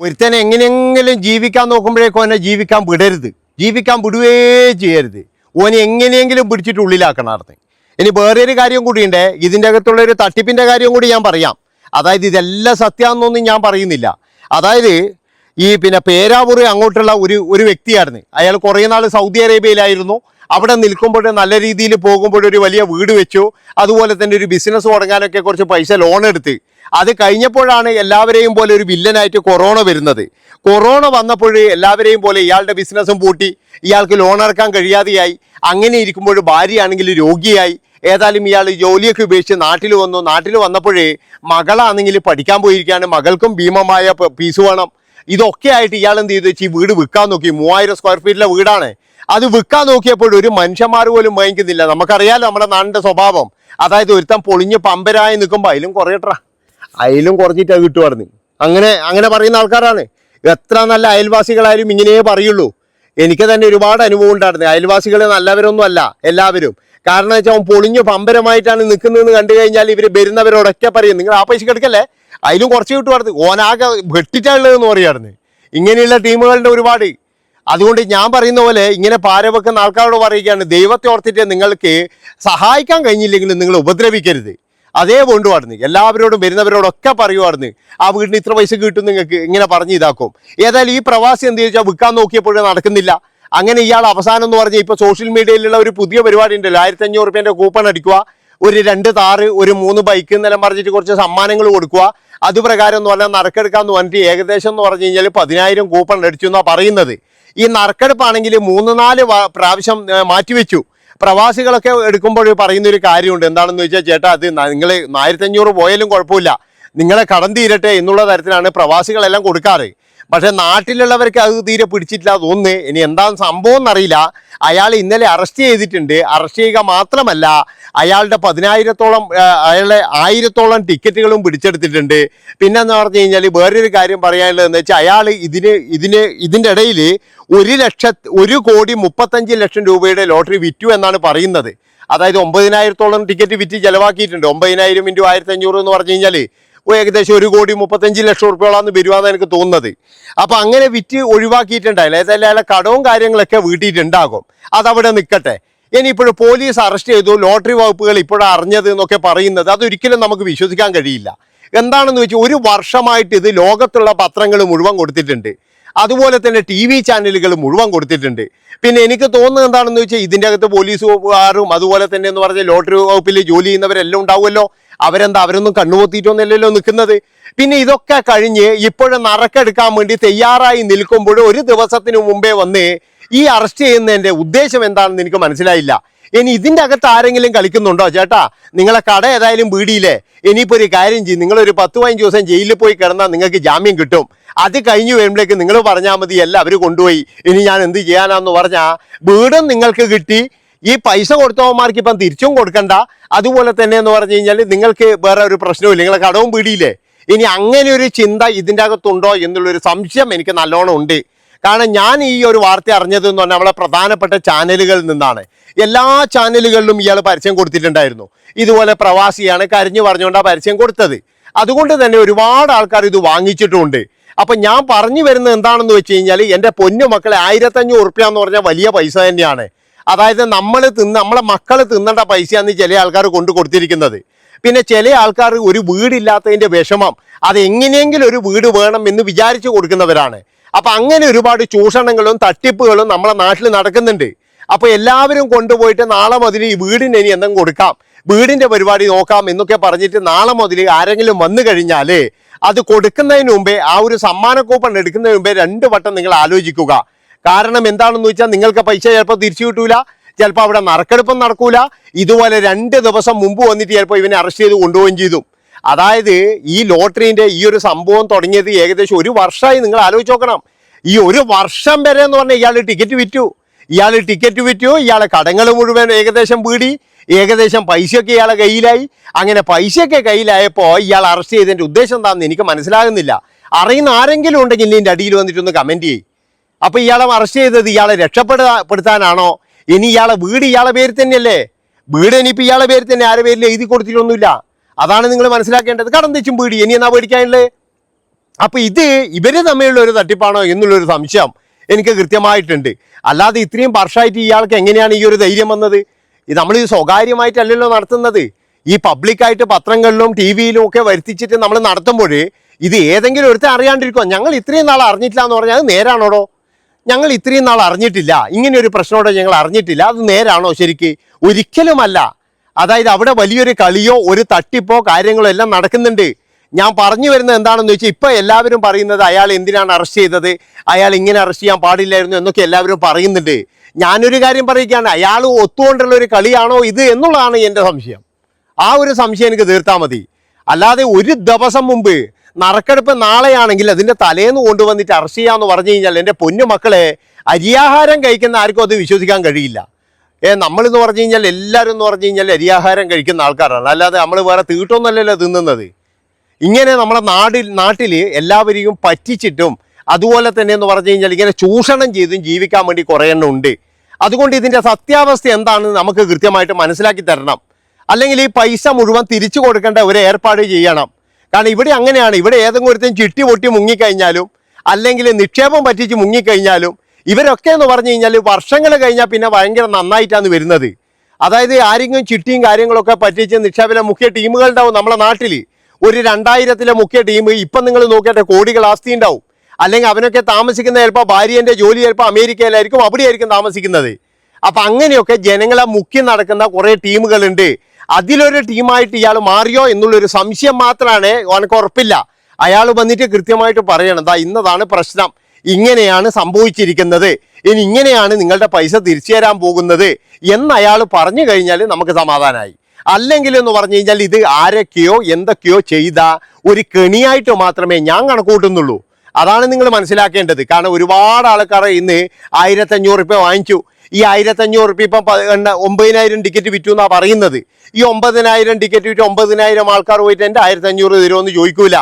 ഒരുത്തനെ എങ്ങനെയെങ്കിലും ജീവിക്കാൻ നോക്കുമ്പോഴേക്കും അവനെ ജീവിക്കാൻ വിടരുത്. ജീവിക്കാൻ വിടുകയേ ചെയ്യരുത്. ഓനെ എങ്ങനെയെങ്കിലും പിടിച്ചിട്ട് ഉള്ളിലാക്കണം അർത്ഥം ഇനി വേറെ ഒരു കാര്യം കൂടിയുണ്ട്. ഇതിന്റെ അകത്തുള്ള ഒരു തട്ടിപ്പിന്റെ കാര്യം കൂടി ഞാൻ പറയാം. അതായത് ഇതെല്ലാം സത്യമാണെന്നൊന്നും ഞാൻ പറയുന്നില്ല. അതായത് ഈ പിന്നെ പേരാവൂർ അങ്ങോട്ടുള്ള ഒരു ഒരു വ്യക്തിയായിരുന്നു. അയാൾ കുറേ നാൾ സൗദി അറേബ്യയിലായിരുന്നു. അവിടെ നിൽക്കുമ്പോൾ നല്ല രീതിയിൽ പോകുമ്പോൾ ഒരു വലിയ വീട് വെച്ചു. അതുപോലെ തന്നെ ഒരു ബിസിനസ് തുടങ്ങാനൊക്കെ കുറച്ച് പൈസ ലോൺ എടുത്ത്. അത് കഴിഞ്ഞപ്പോഴാണ് എല്ലാവരെയും പോലെ ഒരു വില്ലനായിട്ട് കൊറോണ വരുന്നത്. കൊറോണ വന്നപ്പോൾ എല്ലാവരെയും പോലെ ഇയാളുടെ ബിസിനസ്സും പൂട്ടി. ഇയാൾക്ക് ലോൺ ഇറക്കാൻ കഴിയാതെയായി. അങ്ങനെ ഇരിക്കുമ്പോൾ ഭാര്യയാണെങ്കിൽ രോഗിയായി. ഏതായാലും ഇയാൾ ജോലിയൊക്കെ ഉപേക്ഷിച്ച് നാട്ടിൽ വന്നു. നാട്ടിൽ വന്നപ്പോഴേ മകളാണെങ്കിൽ പഠിക്കാൻ പോയിരിക്കുകയാണ്. മകൾക്കും ഭീമമായ ഫീസ് വേണം. ഇതൊക്കെ ആയിട്ട് ഇയാൾ എന്ത് ചെയ്തു? വെച്ച് ഈ വീട് വിൽക്കാൻ നോക്കി. മൂവായിരം സ്ക്വയർ ഫീറ്റിലെ വീടാണ്. അത് വിൽക്കാൻ നോക്കിയപ്പോൾ ഒരു മനുഷ്യന്മാർ പോലും വാങ്ങിക്കുന്നില്ല നമുക്കറിയാലോ നമ്മുടെ നാടിന്റെ സ്വഭാവം. അതായത് ഒരുത്തം പൊളിഞ്ഞ് പമ്പരായി നിൽക്കുമ്പോൾ അതിലും കുറയട്ടാ അതിലും കുറഞ്ഞിട്ട് അത് കിട്ടുമായിരുന്നു അങ്ങനെ അങ്ങനെ പറയുന്ന ആൾക്കാരാണ്. എത്ര നല്ല അയൽവാസികളായാലും ഇങ്ങനെയേ പറയുള്ളൂ. എനിക്ക് തന്നെ ഒരുപാട് അനുഭവം ഉണ്ടായിരുന്നു. അയൽവാസികൾ നല്ലവരൊന്നും അല്ല എല്ലാവരും. കാരണം വെച്ചാൽ അവൻ പൊളിഞ്ഞു പമ്പരമായിട്ടാണ് നിൽക്കുന്നതെന്ന് കണ്ടു കഴിഞ്ഞാൽ ഇവർ വരുന്നവരോടൊക്കെ പറയും. നിങ്ങൾ ആ പൈസ എടുക്കല്ലേ? അതിലും കുറച്ച് കിട്ടുമായിരുന്നു ഓനാകെ വെട്ടിട്ടുള്ളതെന്ന് പറയുമായിരുന്നു ഇങ്ങനെയുള്ള ടീമുകളുടെ ഒരുപാട്. അതുകൊണ്ട് ഞാൻ പറയുന്ന പോലെ ഇങ്ങനെ പാരവെക്കുന്ന ആൾക്കാരോട് പറയുകയാണ് ദൈവത്തെ ഓർത്തിട്ട് നിങ്ങൾക്ക് സഹായിക്കാൻ കഴിഞ്ഞില്ലെങ്കിലും നിങ്ങൾ ഉപദ്രവിക്കരുത്. അതേ കൊണ്ടുപാടുന്നു എല്ലാവരോടും വരുന്നവരോടൊക്കെ പറയുമായിരുന്നു ആ വീടിന് ഇത്ര പൈസ കിട്ടും നിങ്ങൾക്ക്. ഇങ്ങനെ പറഞ്ഞ് ഇതാക്കും. ഏതായാലും ഈ പ്രവാസി എന്ത് ചോദിച്ചാൽ വിൽക്കാൻ നോക്കിയപ്പോഴും നടക്കുന്നില്ല. അങ്ങനെ ഇയാൾ അവസാനം എന്ന് പറഞ്ഞാൽ ഇപ്പോൾ സോഷ്യൽ മീഡിയയിലുള്ള ഒരു പുതിയ പരിപാടി ഉണ്ടല്ലോ. ആയിരത്തി അഞ്ഞൂറ് റുപ്യന്റെ കൂപ്പൺ അടിക്കുക. ഒരു രണ്ട് താറ് ഒരു മൂന്ന് ബൈക്ക് എന്നെല്ലാം പറഞ്ഞിട്ട് കുറച്ച് സമ്മാനങ്ങൾ കൊടുക്കുക. അതുപ്രകാരം എന്ന് പറഞ്ഞാൽ നറുക്കെടുക്കാന്ന് പറഞ്ഞിട്ട് ഏകദേശം എന്ന് പറഞ്ഞു കഴിഞ്ഞാൽ പതിനായിരം കൂപ്പൺ അടിച്ചു എന്നാണ് പറയുന്നത്. ഈ നറുക്കെടുപ്പാണെങ്കിൽ മൂന്ന് നാല് പ്രാവശ്യം മാറ്റിവെച്ചു. പ്രവാസികളൊക്കെ എടുക്കുമ്പോൾ പറയുന്ന ഒരു കാര്യമുണ്ട്. എന്താണെന്ന് വെച്ചാൽ ചേട്ടാ അത് നിങ്ങൾ ആയിരത്തി അഞ്ഞൂറ് പോയാലും കുഴപ്പമില്ല. നിങ്ങളെ കടം തീരട്ടെ എന്നുള്ള തരത്തിലാണ് പ്രവാസികളെല്ലാം കൊടുക്കാറ്. പക്ഷെ നാട്ടിലുള്ളവർക്ക് അത് തീരെ പിടിച്ചിട്ടില്ല തോന്നുന്നു. ഇനി എന്താ സംഭവം എന്നറിയില്ല. അയാൾ ഇന്നലെ അറസ്റ്റ് ചെയ്തിട്ടുണ്ട്. അറസ്റ്റ് ചെയ്യുക മാത്രമല്ല അയാളുടെ പതിനായിരത്തോളം അയാളുടെ ആയിരത്തോളം ടിക്കറ്റുകളും പിടിച്ചെടുത്തിട്ടുണ്ട്. പിന്നെ എന്ന് പറഞ്ഞു കഴിഞ്ഞാൽ വേറൊരു കാര്യം പറയാനുള്ളതെന്ന് വെച്ചാൽ അയാൾ ഇതിന് ഇതിന് ഇതിന്റെ ഇടയിൽ ഒരു ലക്ഷ ഒരു കോടി മുപ്പത്തഞ്ച് ലക്ഷം രൂപയുടെ ലോട്ടറി വിറ്റു എന്നാണ് പറയുന്നത്. അതായത് ഒമ്പതിനായിരത്തോളം ടിക്കറ്റ് വിറ്റ് ചിലവാക്കിയിട്ടുണ്ട്. ഒമ്പതിനായിരം ഇന്റു ആയിരത്തി അഞ്ഞൂറ് എന്ന് പറഞ്ഞു കഴിഞ്ഞാൽ ഏകദേശം ഒരു കോടി മുപ്പത്തഞ്ച് ലക്ഷം റുപ്യോളാന്ന് വരുവാന്ന് എനിക്ക് തോന്നുന്നത്. അപ്പൊ അങ്ങനെ വിറ്റ് ഒഴിവാക്കിയിട്ടുണ്ടായില്ല. ഏതായാലും അയാളെ കടവും കാര്യങ്ങളൊക്കെ വീട്ടിയിട്ടുണ്ടാകും. അതവിടെ നിൽക്കട്ടെ ഇനിയിപ്പോഴും പോലീസ് അറസ്റ്റ് ചെയ്തു. ലോട്ടറി വകുപ്പുകൾ ഇപ്പോഴും അറിഞ്ഞത് എന്നൊക്കെ പറയുന്നത്. അതൊരിക്കലും നമുക്ക് വിശ്വസിക്കാൻ കഴിയില്ല. എന്താണെന്ന് വെച്ചാൽ ഒരു വർഷമായിട്ട് ഇത് ലോകത്തുള്ള പത്രങ്ങൾ മുഴുവൻ കൊടുത്തിട്ടുണ്ട്. അതുപോലെ തന്നെ ടി വി ചാനലുകൾ മുഴുവൻ കൊടുത്തിട്ടുണ്ട്. പിന്നെ എനിക്ക് തോന്നുന്നത് എന്താണെന്ന് വെച്ചാൽ ഇതിന്റെ അകത്ത് പോലീസ് വകുപ്പുകാരും അതുപോലെ തന്നെ എന്ന് പറഞ്ഞാൽ ലോട്ടറി വകുപ്പിൽ ജോലി ചെയ്യുന്നവരെല്ലാം ഉണ്ടാവുമല്ലോ. അവരെന്താ അവരൊന്നും കണ്ണുപൊത്തിയിട്ടൊന്നുമല്ലല്ലോ നിൽക്കുന്നത്. പിന്നെ ഇതൊക്കെ കഴിഞ്ഞ് ഇപ്പോഴും നറക്കെടുക്കാൻ വേണ്ടി തയ്യാറായി നിൽക്കുമ്പോൾ ഒരു ദിവസത്തിന് മുമ്പേ വന്ന് ഈ അറസ്റ്റ് ചെയ്യുന്നതിന്റെ ഉദ്ദേശം എന്താണെന്ന് എനിക്ക് മനസ്സിലായില്ല. ഇനി ഇതിന്റെ അകത്ത് ആരെങ്കിലും കളിക്കുന്നുണ്ടോ ചേട്ടാ? നിങ്ങളെ കട ഏതായാലും വീടിയില്ലേ ഇനിയിപ്പോൾ ഒരു കാര്യം ചെയ്യും. നിങ്ങളൊരു പത്ത് പതിനഞ്ച് ദിവസം ജയിലിൽ പോയി കിടന്നാൽ നിങ്ങൾക്ക് ജാമ്യം കിട്ടും. അത് കഴിഞ്ഞു വരുമ്പോഴേക്ക് നിങ്ങൾ പറഞ്ഞാൽ മതി അല്ല അവർ കൊണ്ടുപോയി. ഇനി ഞാൻ എന്ത് ചെയ്യാനാന്ന് പറഞ്ഞാൽ വീടും നിങ്ങൾക്ക് കിട്ടി. ഈ പൈസ കൊടുത്തവന്മാർക്ക് ഇപ്പം തിരിച്ചും കൊടുക്കണ്ട. അതുപോലെ തന്നെ എന്ന് പറഞ്ഞു കഴിഞ്ഞാൽ നിങ്ങൾക്ക് വേറെ ഒരു പ്രശ്നമില്ല നിങ്ങളെ കടവും പിടിയില്ലേ? ഇനി അങ്ങനെ ഒരു ചിന്ത ഇതിന്റെ അകത്തുണ്ടോ എന്നുള്ളൊരു സംശയം എനിക്ക് നല്ലോണം ഉണ്ട്. കാരണം ഞാൻ ഈ ഒരു വാർത്ത അറിഞ്ഞത് എന്ന് പറഞ്ഞാൽ നമ്മളെ പ്രധാനപ്പെട്ട ചാനലുകളിൽ നിന്നാണ്. എല്ലാ ചാനലുകളിലും ഇയാൾ പരസ്യം കൊടുത്തിട്ടുണ്ടായിരുന്നു. ഇതുപോലെ പ്രവാസിയാണ് കരഞ്ഞു പറഞ്ഞുകൊണ്ടാണ് പരസ്യം കൊടുത്തത്. അതുകൊണ്ട് തന്നെ ഒരുപാട് ആൾക്കാർ ഇത് വാങ്ങിച്ചിട്ടുമുണ്ട് അപ്പൊ ഞാൻ പറഞ്ഞു വരുന്നത് എന്താണെന്ന് വെച്ച് കഴിഞ്ഞാൽ എന്റെ പൊന്നു മക്കളെ ആയിരത്തഞ്ഞൂറ് ഉറുപ്പ്യ എന്ന് പറഞ്ഞാൽ വലിയ പൈസ തന്നെയാണ്. അതായത് നമ്മൾ തിന്ന് നമ്മളെ മക്കൾ തിന്നേണ്ട പൈസയാണ് ചില ആൾക്കാർ കൊണ്ടു കൊടുത്തിരിക്കുന്നത്. പിന്നെ ചില ആൾക്കാർ ഒരു വീടില്ലാത്തതിന്റെ വിഷമം അതെങ്ങനെയെങ്കിലും ഒരു വീട് വേണം എന്ന് വിചാരിച്ചു കൊടുക്കുന്നവരാണ്. അപ്പം അങ്ങനെ ഒരുപാട് ചൂഷണങ്ങളും തട്ടിപ്പുകളും നമ്മളെ നാട്ടിൽ നടക്കുന്നുണ്ട്. അപ്പൊ എല്ലാവരും കൊണ്ടുപോയിട്ട് നാളെ മുതൽ ഈ വീടിന് ഇനി എന്തെങ്കിലും കൊടുക്കാം. വീടിന്റെ പരിപാടി നോക്കാം എന്നൊക്കെ പറഞ്ഞിട്ട് നാളെ മുതൽ ആരെങ്കിലും വന്നു കഴിഞ്ഞാൽ അത് കൊടുക്കുന്നതിന് മുമ്പേ ആ ഒരു സമ്മാന കൂപ്പൺ എടുക്കുന്നതിന് മുമ്പേ രണ്ട് വട്ടം നിങ്ങൾ ആലോചിക്കുക. കാരണം എന്താണെന്ന് വെച്ചാൽ നിങ്ങൾക്ക് പൈസ ചിലപ്പോൾ തിരിച്ചു കിട്ടൂല ചിലപ്പോൾ അവിടെ നറുക്കെടുപ്പും നടക്കൂല. ഇതുപോലെ രണ്ട് ദിവസം മുമ്പ് വന്നിട്ട് ചിലപ്പോൾ ഇവനെ അറസ്റ്റ് ചെയ്ത് കൊണ്ടുപോവുകയും ചെയ്തു. അതായത് ഈ ലോട്ടറിന്റെ ഈ ഒരു സംഭവം തുടങ്ങിയത് ഏകദേശം ഒരു വർഷമായി നിങ്ങൾ ആലോചിച്ച് നോക്കണം. ഈ ഒരു വർഷം വരെ എന്ന് പറഞ്ഞാൽ ഇയാൾ ടിക്കറ്റ് വിറ്റു. ഇയാൾ ടിക്കറ്റ് വിറ്റു ഇയാളെ കടങ്ങൾ മുഴുവൻ ഏകദേശം വീടി ഏകദേശം പൈസയൊക്കെ ഇയാളെ കയ്യിലായി. അങ്ങനെ പൈസയൊക്കെ കയ്യിലായപ്പോൾ ഇയാൾ അറസ്റ്റ് ചെയ്തതിന്റെ ഉദ്ദേശം എന്താണെന്ന് എനിക്ക് മനസ്സിലാകുന്നില്ല. അറിയുന്ന ആരെങ്കിലും ഉണ്ടെങ്കിൽ ഇതിന്റെ അടിയിൽ വന്നിട്ടൊന്ന് കമന്റ് ചെയ്യും. അപ്പോൾ ഇയാളെ അറസ്റ്റ് ചെയ്തത് ഇയാളെ രക്ഷപ്പെടുത്താനാണോ ഇനി ഇയാളെ വീട് ഇയാളെ പേര് തന്നെയല്ലേ? വീട് ഇനിയിപ്പോൾ ഇയാളെ പേര് തന്നെ ആരെ പേരിൽ എഴുതി കൊടുത്തിട്ടൊന്നുമില്ല. അതാണ് നിങ്ങൾ മനസ്സിലാക്കേണ്ടത്. കടം തെച്ചും വീട് ഇനി എന്നാ പേടിക്കാനുള്ളത്? അപ്പൊ ഇത് ഇവർ തമ്മിലുള്ള ഒരു തട്ടിപ്പാണോ എന്നുള്ളൊരു സംശയം. എനിക്ക് കൃത്യമായിട്ടുണ്ട്. അല്ലാതെ ഇത്രയും വർഷമായിട്ട് ഇയാൾക്ക് എങ്ങനെയാണ് ഈ ഒരു ധൈര്യം വന്നത്? ഇത് നമ്മൾ ഈ സ്വകാര്യമായിട്ടല്ലല്ലോ നടത്തുന്നത്. ഈ പബ്ലിക്കായിട്ട് പത്രങ്ങളിലും ടി വിയിലും ഒക്കെ വരുത്തിച്ചിട്ട് നമ്മൾ നടത്തുമ്പോൾ ഇത് ഏതെങ്കിലും ഒരുത്തെ അറിയാണ്ടിരിക്കുക ഞങ്ങൾ ഇത്രയും നാൾ അറിഞ്ഞിട്ടില്ല എന്ന് പറഞ്ഞാൽ അത് നേരാണോടോ? ഞങ്ങൾ ഇത്രയും നാൾ അറിഞ്ഞിട്ടില്ല. ഇങ്ങനെ ഒരു പ്രശ്നമോടെ ഞങ്ങൾ അറിഞ്ഞിട്ടില്ല. അത് നേരാണോ ശരിക്ക്? ഒരിക്കലുമല്ല. അതായത് അവിടെ വലിയൊരു കളിയോ ഒരു തട്ടിപ്പോ കാര്യങ്ങളോ എല്ലാം നടക്കുന്നുണ്ട്. ഞാൻ പറഞ്ഞു വരുന്നത് എന്താണെന്ന് വെച്ചാൽ ഇപ്പം എല്ലാവരും പറയുന്നത് അയാൾ എന്തിനാണ് അറസ്റ്റ് ചെയ്തത്? അയാൾ ഇങ്ങനെ അറസ്റ്റ് ചെയ്യാൻ പാടില്ലായിരുന്നു എന്നൊക്കെ എല്ലാവരും പറയുന്നുണ്ട്. ഞാനൊരു കാര്യം പറയുകയാണ് അയാൾ ഒത്തുകൊണ്ടുള്ള ഒരു കളിയാണോ ഇത് എന്നുള്ളതാണ് എന്റെ സംശയം. ആ ഒരു സംശയം എനിക്ക് തീർത്താൽ മതി. അല്ലാതെ ഒരു ദിവസം മുമ്പ് നറുക്കെടുപ്പ് നാളെയാണെങ്കിൽ അതിന്റെ തലേന്ന് കൊണ്ടുവന്നിട്ട് അറസ്റ്റ് ചെയ്യാമെന്ന് പറഞ്ഞു കഴിഞ്ഞാൽ എന്റെ പൊന്നു മക്കളെ അരിയാഹാരം കഴിക്കുന്ന ആർക്കും അത് വിശ്വസിക്കാൻ കഴിയില്ല. ഏ നമ്മളെന്ന് പറഞ്ഞു കഴിഞ്ഞാൽ എല്ലാവരും എന്ന് പറഞ്ഞു കഴിഞ്ഞാൽ അരിയാഹാരം കഴിക്കുന്ന ആൾക്കാരാണ്. അല്ലാതെ നമ്മൾ വേറെ തീട്ടൊന്നല്ലല്ലോ തിന്നുന്നത്. ഇങ്ങനെ നമ്മുടെ നാടിൽ നാട്ടിൽ എല്ലാവരെയും പറ്റിച്ചിട്ടും അതുപോലെ തന്നെ എന്ന് പറഞ്ഞു കഴിഞ്ഞാൽ ഇങ്ങനെ ചൂഷണം ചെയ്തും ജീവിക്കാൻ വേണ്ടി കുറേ ഉണ്ട്. അതുകൊണ്ട് ഇതിന്റെ സത്യാവസ്ഥ എന്താണെന്ന് നമുക്ക് കൃത്യമായിട്ട് മനസ്സിലാക്കി തരണം. അല്ലെങ്കിൽ ഈ പൈസ മുഴുവൻ തിരിച്ചു കൊടുക്കേണ്ട ഒരു ഏർപ്പാട് ചെയ്യണം. കാരണം ഇവിടെ അങ്ങനെയാണ്. ഇവിടെ ഏതെങ്കിലും ഒരുത്തും ചിട്ടി പൊട്ടി മുങ്ങിക്കഴിഞ്ഞാലും അല്ലെങ്കിൽ നിക്ഷേപം പറ്റിച്ച് മുങ്ങിക്കഴിഞ്ഞാലും ഇവരൊക്കെ എന്ന് പറഞ്ഞു കഴിഞ്ഞാൽ വർഷങ്ങൾ കഴിഞ്ഞാൽ പിന്നെ ഭയങ്കര നന്നായിട്ടാണ് വരുന്നത്. അതായത് ആരെങ്കിലും ചിട്ടിയും കാര്യങ്ങളൊക്കെ പറ്റിച്ച് നിക്ഷേപന മുഖ്യ ടീമുകളുണ്ടാവും നമ്മളെ നാട്ടിൽ ഒരു രണ്ടായിരത്തിലെ മുഖ്യ ടീം ഇപ്പം നിങ്ങൾ നോക്കിയിട്ട് കോടികൾ ആസ്തി ഉണ്ടാവും. അല്ലെങ്കിൽ അവനൊക്കെ താമസിക്കുന്ന ചിലപ്പോൾ ഭാര്യന്റെ ജോലി ചിലപ്പോൾ അമേരിക്കയിലായിരിക്കും അവിടെയായിരിക്കും താമസിക്കുന്നത്. അപ്പം അങ്ങനെയൊക്കെ ജനങ്ങളെ മുഖ്യം നടക്കുന്ന കുറേ ടീമുകളുണ്ട്. അതിലൊരു ടീമായിട്ട് ഇയാൾ മാറിയോ എന്നുള്ളൊരു സംശയം മാത്രമാണ് അവനക്ക് ഉറപ്പില്ല. അയാൾ വന്നിട്ട് കൃത്യമായിട്ട് പറയണം ദാ ഇന്നതാണ് പ്രശ്നം. ഇങ്ങനെയാണ് സംഭവിച്ചിരിക്കുന്നത്. ഇനി ഇങ്ങനെയാണ് നിങ്ങളുടെ പൈസ തിരിച്ചു തരാൻ പോകുന്നത്. എന്ന് പറഞ്ഞു കഴിഞ്ഞാൽ നമുക്ക് സമാധാനമായി. അല്ലെങ്കിൽ എന്ന് പറഞ്ഞു കഴിഞ്ഞാൽ ഇത് ആരൊക്കെയോ എന്തൊക്കെയോ ചെയ്ത ഒരു കെണിയായിട്ട് മാത്രമേ ഞാൻ കണക്കൂട്ടുന്നുള്ളൂ. അതാണ് നിങ്ങൾ മനസ്സിലാക്കേണ്ടത്. കാരണം ഒരുപാട് ആൾക്കാരെ ഇന്ന് ആയിരത്തഞ്ഞൂറ് രൂപ വാങ്ങിച്ചു. ഈ ആയിരത്തഞ്ഞൂറ് രൂപ ഇപ്പം ഒമ്പതിനായിരം ടിക്കറ്റ് വിറ്റു എന്നാണ് പറയുന്നത്. ഈ ഒമ്പതിനായിരം ടിക്കറ്റ് വിറ്റ് ഒമ്പതിനായിരം ആൾക്കാർ പോയിട്ട് എന്റെ ആയിരത്തഞ്ഞൂറ് തരുമെന്ന് ചോദിക്കൂല.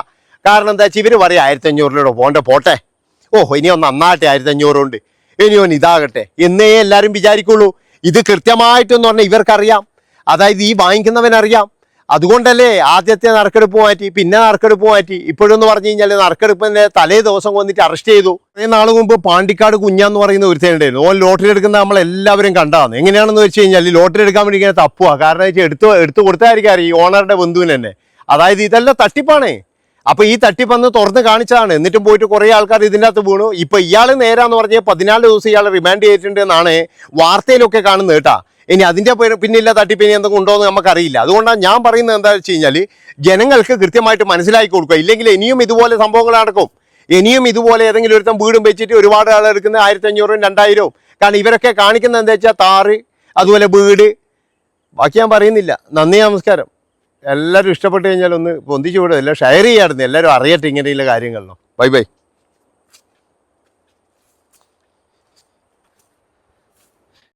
കാരണം എന്താ വെച്ചാൽ ഇവർ പറയും ആയിരത്തഞ്ഞൂറിലൂടെ പോണ്ട പോട്ടെ. ഓഹോ ഇനി ഒന്ന് നന്നാട്ടെ ആയിരത്തഞ്ഞൂറുണ്ട് ഇനി ഒന്ന് ഇതാകട്ടെ. എന്നേ എല്ലാവരും വിചാരിക്കുള്ളൂ. ഇത് കൃത്യമായിട്ടെന്ന് പറഞ്ഞാൽ ഇവർക്കറിയാം. അതായത് ഈ വാങ്ങിക്കുന്നവനറിയാം. അതുകൊണ്ടല്ലേ ആദ്യത്തെ നറുക്കെടുപ്പ് മാറ്റി പിന്നെ നറുക്കെടുപ്പ് മാറ്റി. ഇപ്പോഴെന്ന് പറഞ്ഞു കഴിഞ്ഞാൽ നറുക്കെടുപ്പിന്റെ തലേ ദിവസം വന്നിട്ട് അറസ്റ്റ് ചെയ്തു. കുറേ നാൾ മുമ്പ് പാണ്ടിക്കാട് കുഞ്ഞാന്ന് പറയുന്ന ഒരു തേണ്ടായിരുന്നു ഓൻ ലോട്ടറി എടുക്കുന്ന നമ്മൾ എല്ലാവരും കണ്ടാണ് എങ്ങനെയാണെന്ന് വെച്ച് കഴിഞ്ഞാൽ ലോട്ടറി എടുക്കാൻ വേണ്ടി ഇങ്ങനെ തപ്പുക കാരണം വെച്ചാൽ എടുത്ത് എടുത്ത് കൊടുത്തായിരിക്കും ഈ ഓണറുടെ ബന്ധുവിന് തന്നെ. അതായത് ഇതെല്ലാം തട്ടിപ്പാണേ. അപ്പൊ ഈ തട്ടിപ്പന്ന് തുറന്ന് കാണിച്ചതാണ്. എന്നിട്ടും പോയിട്ട് കുറേ ആൾക്കാർ ഇതിന്റെ അകത്ത് വീണു. ഇപ്പൊ ഇയാൾ നേരാന്ന് പറഞ്ഞാൽ പതിനാല് ദിവസം ഇയാൾ റിമാൻഡ് ചെയ്തിട്ടുണ്ട് എന്നാണ് വാർത്തയിലൊക്കെ കാണുന്നത് കേട്ടാ. ഇനി അതിന്റെ പിന്നില്ല തട്ടിപ്പിനി എന്തെങ്കിലും ഉണ്ടോ എന്ന് നമുക്കറിയില്ല. അതുകൊണ്ടാണ് ഞാൻ പറയുന്നത് എന്താ വെച്ച് കഴിഞ്ഞാൽ ജനങ്ങൾക്ക് കൃത്യമായിട്ട് മനസ്സിലാക്കി കൊടുക്കുക. ഇല്ലെങ്കിൽ ഇനിയും ഇതുപോലെ സംഭവങ്ങൾ നടക്കും. ഇനിയും ഇതുപോലെ ഏതെങ്കിലും ഒരുത്തം വീടും വെച്ചിട്ട് ഒരുപാട് ആൾ എടുക്കുന്നത് ആയിരത്തി അഞ്ഞൂറും രണ്ടായിരവും. കാരണം ഇവരൊക്കെ കാണിക്കുന്നത് എന്താ വെച്ചാൽ താറ് അതുപോലെ വീട്. ബാക്കി ഞാൻ പറയുന്നില്ല. നന്ദി നമസ്കാരം. എല്ലാവരും ഇഷ്ടപ്പെട്ട് കഴിഞ്ഞാൽ ഒന്ന് പൊന്തിച്ചു വിടും എല്ലാം ഷെയർ ചെയ്യാറുണ്ട് എല്ലാവരും അറിയട്ടെ ഇങ്ങനെയുള്ള കാര്യങ്ങളിലും ബൈ ബൈ.